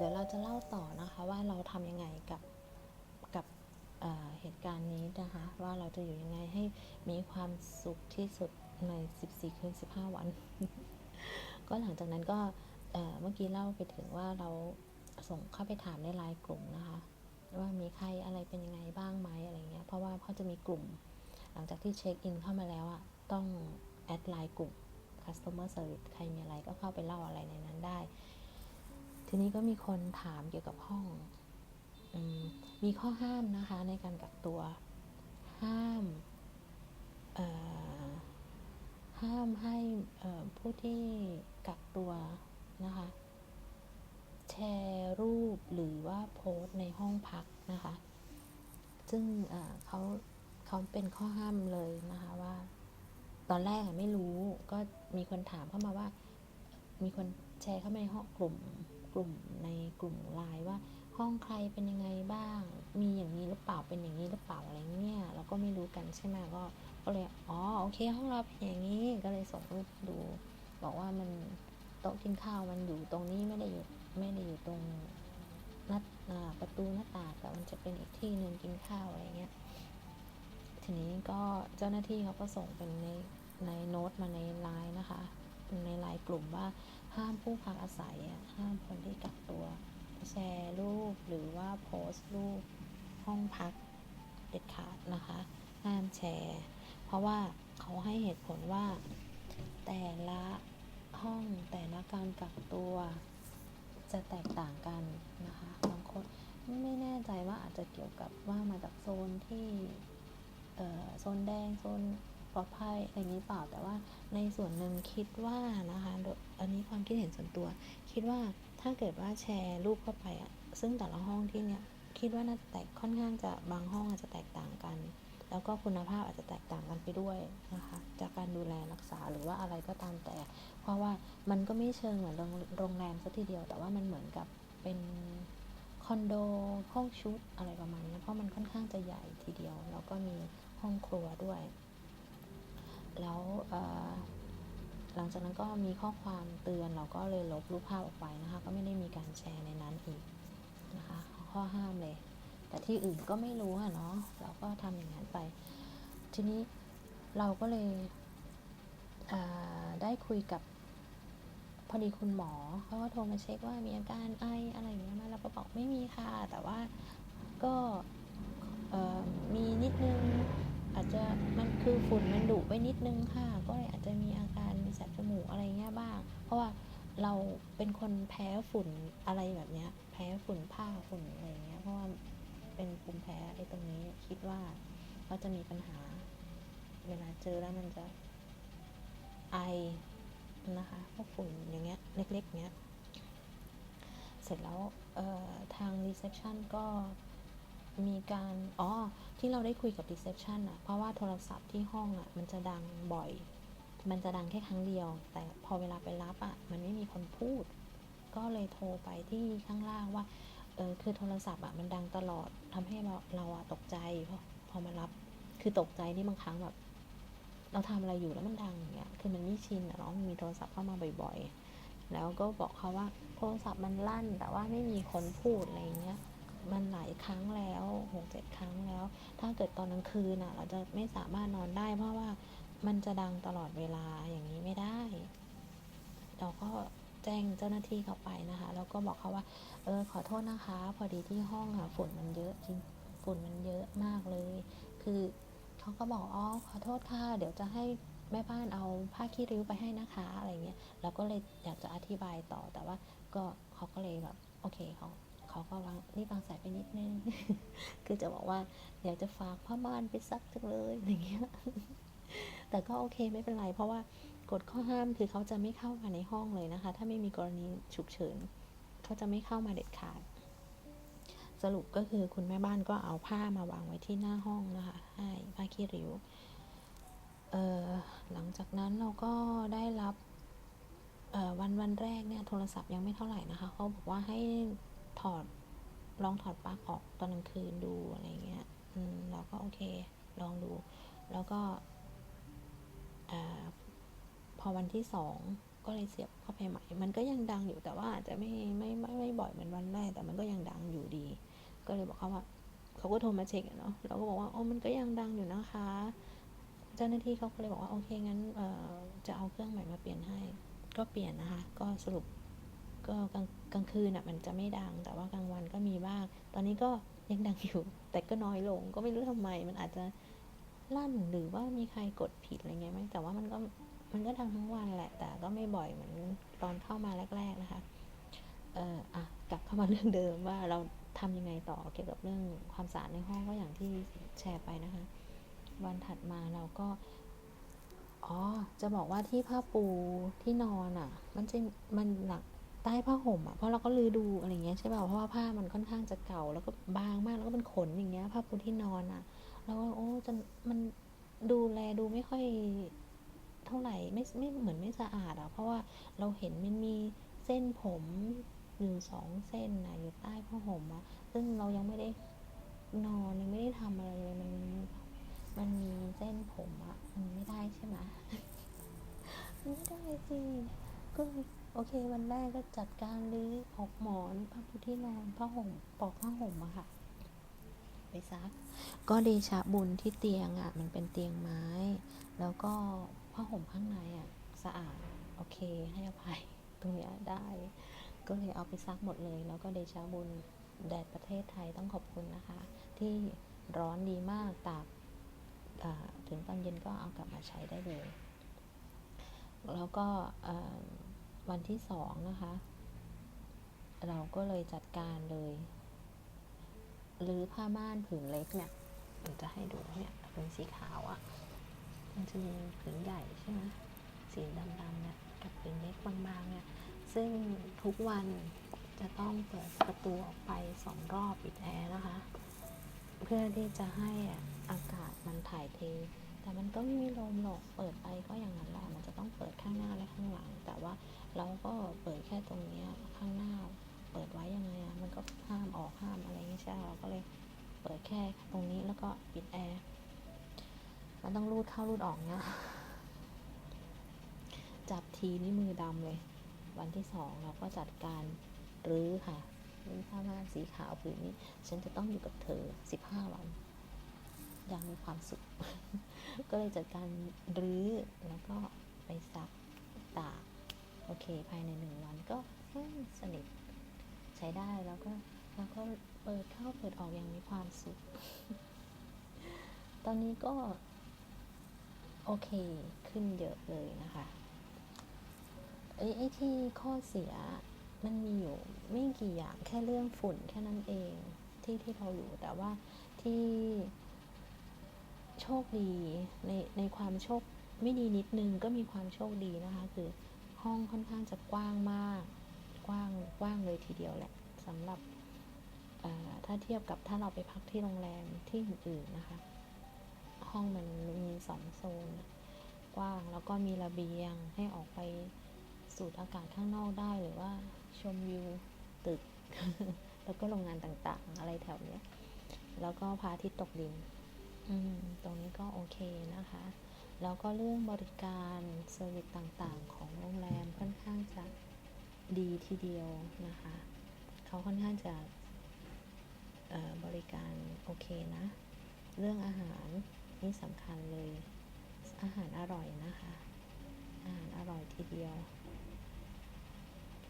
เดี๋ยวเราจะเล่าต่อนะคะว่าเราทำยังไงกับกับเเหตุการณ์นี้นะคะว่าเราจะอยู่ยังไงให้มีความสุขที่สุดใน 14 คืน 15 วัน ก็หลังจากนั้นก็เอ่อเมื่อกี้เล่าไปถึงว่าเราส่งเข้าไปถามในไลน์กลุ่มนะคะ ว่ามีใครอะไรเป็นยังไงบ้างไหมอะไรเงี้ยเพราะว่าเขาจะมีกลุ่ม หลังจากที่เช็คอินเข้ามาแล้วอะต้องแอดไลน์กลุ่ม customer service ใครมีอะไรก็เข้าไปเล่าอะไรในนั้นได้ ทีนี้ก็มีคนถามเกี่ยวกับห้องอมมีข้อห้ามนะคะในการกักตัวห้ามห้ามให้ผู้ที่กักตัวนะคะ แชร์รูปหรือว่าโพสต์ในห้องพักนะคะ ซึ่งเขาเขาเป็นข้อห้ามเลยนะคะว่า ตอนแรกไม่รู้ก็มีคนถามเข้ามาว่า มีคนแชร์เข้ามาในห้องกลุ่ม กลุ่มในกลุ่มไลน์ว่า ห้องใครเป็นยังไงบ้าง มีอย่างนี้หรือเปล่าเป็นอย่างนี้หรือเปล่าอะไรเงี้ยเราก็ไม่รู้กันใช่ไหมก็ก็เลยอ๋อโอเค ห้องเราเป็นอย่างนี้ก็เลยส่งรูปดู บอกว่ามันโต๊ะกินข้าวมันอยู่ตรงนี้ไม่ได้อยู่ไม่ได้อยู่ตรงหน้าอ่าประตูหน้าต่างแต่มันจะเป็นอีกที่หนึ่งกินข้าวอะไรเงี้ยทีนี้ก็เจ้าหน้าที่เขาก็ส่งเป็นในในโน้ตมาในไลน์นะคะในไลน์กลุ่มว่า ห้ามผู้พักอาศัยอะห้ามคนที่กักตัว แชร์รูปหรือว่าโพสต์รูปห้องพักเด็ดขาดนะคะ ห้ามแชร์ เพราะว่าเขาให้เหตุผลว่า แต่ละห้องแต่ละการกักตัว จะแตกต่างกันนะคะ บางคนไม่แน่ใจว่าอาจจะเกี่ยวกับว่ามาจากโซนที่โซนแดงโซนปลอดภัยอะไรนี้เปล่าแต่ว่าในส่วนหนึ่งคิดว่านะคะ อันนี้ความคิดเห็นส่วนตัว คิดว่าถ้าเกิดว่าแชร์รูปเข้าไปอะซึ่งแต่ละห้องที่เนี่ยคิดว่าน่าจะแตกค่อนข้างจะบางห้องอาจจะแตกต่างกัน แล้วก็คุณภาพอาจจะแตกต่างกันไปด้วยนะคะจากการดูแลรักษาหรือว่าอะไรก็ตามแต่ เพราะว่ามันก็ไม่เชิงเหมือนโรงโรงแรมซะทีเดียว แต่ว่ามันเหมือนกับเป็นคอนโดห้องชุดอะไรประมาณนี้เพราะมันค่อนข้างจะใหญ่ทีเดียว แล้วก็มีห้องครัวด้วย แล้วเอ่อ หลังจากนั้นก็มีข้อความเตือนเราก็เลยลบรูปภาพออกไปนะคะ ก็ไม่ได้มีการแชร์ในนั้นอีกนะคะ ข้อห้ามเลย แต่ที่อื่นก็ไม่รู้อะเนาะเราก็ทำอย่างนั้นไป ทีนี้เราก็เลยได้คุยกับพอดีคุณหมอเขาก็โทรมาเช็คว่ามีอาการไออะไรอย่างเงี้ยไหมเราก็บอกไม่มีค่ะ แต่ว่าก็มีนิดนึง อาจจะมันคือฝุ่นมันดุไปนิดนึงค่ะ ก็เลยอาจจะมีอาการมีแสบจมูกอะไรเงี้ยบ้าง เพราะว่าเราเป็นคนแพ้ฝุ่นอะไรแบบเนี้ย แพ้ฝุ่นผ้าฝุ่นอะไรเงี้ย เพราะว่าเป็นภูมิแพ้ไอ้ตรงนี้คิดว่าก็จะมีปัญหา เวลาเจอแล้วมันจะไอนะคะพวกฝุ่นอย่างเงี้ยเล็กๆเงี้ย เสร็จแล้วทางรีเซพชันก็ มีการอ๋อที่เราได้คุยกับ reception อะเพราะว่าโทรศัพท์ที่ห้องอะมันจะดังบ่อย มันจะดังแค่ครั้งเดียว แต่พอเวลาไปรับอะมันไม่มีคนพูด ก็เลยโทรไปที่ข้างล่างว่าเออคือโทรศัพท์อะมันดังตลอดทำให้เราเราอะตกใจพอพอมารับ คือตกใจที่บางครั้งแบบ เราทำอะไรอยู่แล้วมันดังอย่างเงี้ยคือมันไม่ชินอะเนาะมีโทรศัพท์เข้ามาบ่อย ๆ แล้วก็บอกเขาว่าโทรศัพท์มันลั่น แต่ว่าไม่มีคนพูดอะไรเงี้ย มันหลายครั้งแล้วหกเจ็ดครั้งแล้ว ถ้าเกิดตอนกลางคืนอะ เราจะไม่สามารถนอนได้ เพราะว่ามันจะดังตลอดเวลาอย่างนี้ไม่ได้ เราก็แจ้งเจ้าหน้าที่เขาไปนะคะ แล้วก็บอกเขาว่า เออขอโทษนะคะ พอดีที่ห้องอะฝุ่นมันเยอะจริงฝุ่นมันเยอะมากเลย คือเขาก็บอกอ๋อขอโทษค่ะเดี๋ยวจะให้แม่บ้านเอาผ้าขี้ริ้วไปให้นะคะอะไรเงี้ยเราก็เลยอยากจะอธิบายต่อแต่ว่าก็เขาก็เลยแบบโอเคเขา เขาก็วางรีบวางสายไปนิดนึง คือจะบอกว่าอยากจะฝากผ้าม่านไปซักจังเลยอย่างเงี้ย แต่ก็โอเคไม่เป็นไร เพราะว่ากฎข้อห้ามคือเขาจะไม่เข้ามาในห้องเลยนะคะ ถ้าไม่มีกรณีฉุกเฉินเขาจะไม่เข้ามาเด็ดขาด สรุปก็คือคุณแม่บ้านก็เอาผ้ามาวางไว้ที่หน้าห้องนะคะให้ผ้าขี้ริ้วหลังจากนั้นเราก็ได้รับวันวันแรกเนี่ยโทรศัพท์ยังไม่เท่าไหร่นะคะเขาบอกว่าให้ ถอดลองถอดปลั๊กออกตอนกลางคืนดูอะไรเงี้ย อืมเราก็โอเค ลองดู แล้วก็อพอวันที่สองก็เลยเสียบเข้าไปใหม่ มันก็ยังดังอยู่แต่ว่าอาจจะไม่ไม่ไม่ไม่บ่อยเหมือนวันแรก แต่มันก็ยังดังอยู่ดี ก็เลยบอกเขาว่าเขาก็โทรมาเช็คเนาะเราก็บอกว่าโอ้มันก็ยังดังอยู่นะคะ เจ้าหน้าที่เขาก็เลยบอกว่าโอเคงั้นเอ่อจะเอาเครื่องใหม่มาเปลี่ยนให้ ก็เปลี่ยนนะคะ ก็สรุป ก็กลางกลางคืนอะมันจะไม่ดัง แต่ว่ากลางวันก็มีบ้าง ตอนนี้ก็ยังดังอยู่ แต่ก็น้อยลง ก็ไม่รู้ทำไม มันอาจจะลั่นหรือว่ามีใครกดผิดอะไรเงี้ยไหมแต่ว่ามันก็มันก็ดังทั้งวันแหละ แต่ก็ไม่บ่อยเหมือนตอนเข้ามาแรก ๆนะคะ เอ่ออะกลับเข้ามาเรื่องเดิมว่าเราทำยังไงต่อเกี่ยวกับเรื่องความสะอาดในห้องก็อย่างที่แชร์ไปนะคะ วันถัดมาเราก็ อ๋อ จะบอกว่าที่ผ้าปูที่นอนอะ มันจะมันหลัก ใต้ผ้าห่มอะเพราะเราก็ลือดูอะไรเงี้ยใช่ป่ะเพราะว่าผ้ามันค่อนข้างจะเก่า แล้วก็บางมากแล้วก็เป็นขนอย่างเงี้ยผ้าปูที่นอนอะ แล้วก็โอ้จะมันดูแลดูไม่ค่อยเท่าไหร่ไม่ไม่เหมือนไม่สะอาดอะเพราะว่าเราเห็นมันมีเส้นผมอยู่สองเส้นนะอยู่ใต้ผ้าห่มอะซึ่งเรายังไม่ได้นอนยังไม่ได้ทำอะไรเลยมันมันมีเส้นผมอะมันไม่ได้ใช่ไหมมันไม่ได้สิก็เลย โอเค วันแรกก็จัดการรื้อออกหมอนผ้าปูที่นอนผ้าห่มปอกผ้าห่มอะค่ะ ไปซัก ก็เดชะบุญที่เตียงอะมันเป็นเตียงไม้ แล้วก็ผ้าห่มข้างในอะสะอาด โอเค ให้อภัยตรงเนี้ยได้ ก็เลยเอาไปซักหมดเลย แล้วก็เดชะบุญแดดประเทศไทยต้องขอบคุณนะคะ ที่ร้อนดีมากตากอ่ถึงตอนเย็นก็เอากลับมาใช้ได้เลย แล้วก็ วันที่สองนะคะ เราก็เลยจัดการเลยหรือผ้าม่านผืนเล็กเนี่ยมันจะให้ดูเนี่ยเป็นสีขาวอะ่ะ มันจะมีผืนใหญ่ใช่ไหมสีดำๆเนี่ยกับผืนเล็กบางๆเนี่ยซึ่งทุกวันจะต้องเปิดประตูออกไปสองรอบปิดแอร์นะคะ เพื่อที่จะให้อากาศมันถ่ายเท แต่มันก็ไม่มีลมหรอกเปิดไปก็อย่างนั้นแหละมันจะต้องเปิดข้างหน้าและข้างหลัง แต่ว่าเราก็เปิดแค่ตรงเนี้ยข้างหน้า เปิดไว้ยังไงอะมันก็ห้ามออกห้ามอะไรไม่ใช่เราก็เลยเปิดแค่ตรงนี้แล้วก็ปิดแอร์มันต้องรูดเข้ารูดออกเนี้ยจับทีนี่มือดำเลย วันที่สองเราก็จัดการรื้อค่ะรื้อผ้าม่านสีขาวผืนนี้ ฉันจะต้องอยู่กับเธอสิบห้าวัน อยางมีความสุข ก็เลยจัดการรื้อแล้วก็ไปซักตากโอเค ภายในหนึ่งวันก็แห้งสนิทใช้ได้แล้วก็แล้วก็เปิดเข้าเปิดออกอย่างมีความสุข ตอนนี้ก็ โอเคขึ้นเยอะเลยนะคะไอ้ไอ้ที่ข้อเสียมันมีอยู่ไม่กี่อย่างแค่เรื่องฝุ่นแค่นั้นเองที่ที่เราอยู่แต่ว่าที่ โชคดีในในความโชคไม่ดีนิดนึงก็มีความโชคดีนะคะ คือห้องค่อนข้างจะกว้างมาก กว้างกว้างเลยทีเดียวแหละสำหรับถ้าเทียบกับถ้าเราไปพักที่โรงแรมที่อื่นๆนะคะ ห้องมันมีสองโซน กว้างแล้วก็มีระเบียงให้ออกไปสูดอากาศข้างนอกได้หรือว่าชมวิวตึก แล้วก็โรงงานต่างๆ อะไรแถวเนี้ย แล้วก็พระอาทิตย์ตกดิน ตรงนี้ก็โอเคนะคะ แล้วก็เรื่องบริการเซอร์วิสต่างๆ ของโรงแรมค่อนข้างจะดีทีเดียวนะคะ เขาค่อนข้างจะบริการโอเคนะ เรื่องอาหารนี่สำคัญเลย อาหารอร่อยนะคะ อาหารอร่อยทีเดียว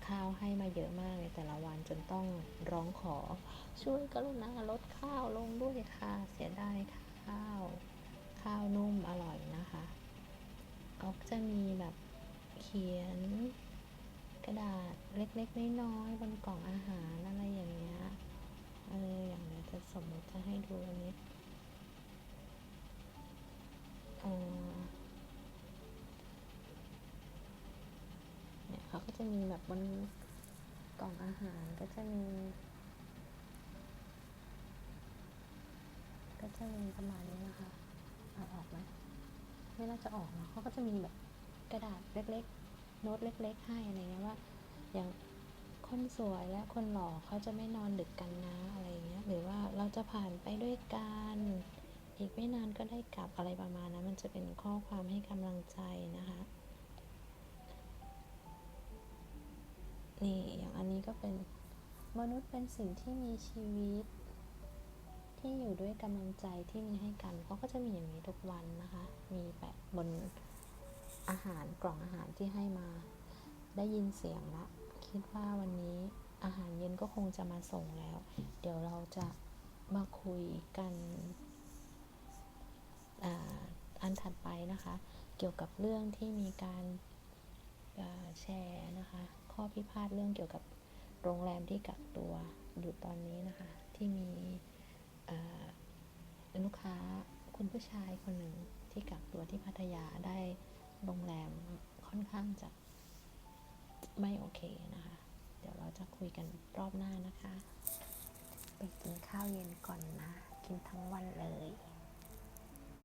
ข้าวให้มาเยอะมากในแต่ละวันจนต้องร้องขอช่วยกรุณาลดข้าวลงด้วยค่ะ เสียดายค่ะ ข้าว ข้าวนุ่มอร่อยนะคะเขาก็จะมีแบบเขียนกระดาษเล็กๆน้อยๆบนกล่องอาหารอะไรอย่างเงี้ยเอออย่างเนี้ยจะสมมติจะให้ดูอันนี้เออเนี่ยเขาก็จะมีแบบบนกล่องอาหารก็จะมี ก็ จะมีประมาณนี้นะคะเอาออกไหมไม่น่าจะออกเนอะเขาก็จะมีแบบกระดาษเล็กๆ โน้ตเล็ก ๆ ให้อะไรเงี้ยว่า อย่างคนสวยและคนหล่อเขาจะไม่นอนดึกกันนะอะไรเงี้ย หรือว่าเราจะผ่านไปด้วยกันอีกไม่นานก็ได้กลับอะไรประมาณนั้นมันจะเป็นข้อความให้กำลังใจนะคะ นี่อย่างอันนี้ก็เป็นมนุษย์เป็นสิ่งที่มีชีวิต ที่อยู่ด้วยกำลังใจที่มีให้กันเขาก็จะมีอย่างนี้ทุกวันนะคะ มีแปะบนอาหารกล่องอาหารที่ให้มา ได้ยินเสียงละ คิดว่าวันนี้อาหารเย็นก็คงจะมาส่งแล้ว เดี๋ยวเราจะมาคุยกันอ,อันถัดไปนะคะ เกี่ยวกับเรื่องที่มีการแชร์นะคะ ข้อพิพาทเรื่องเกี่ยวกับโรงแรมที่กักตัวอยู่ตอนนี้นะคะ ที่มี ลูกค้าคุณผู้ชายคนหนึ่งที่กักตัวที่พัทยาได้โรงแรมค่อนข้างจะไม่โอเคนะคะ เดี๋ยวเราจะคุยกันรอบหน้านะคะ ไปกินข้าวเย็นก่อนนะ กินทั้งวันเลย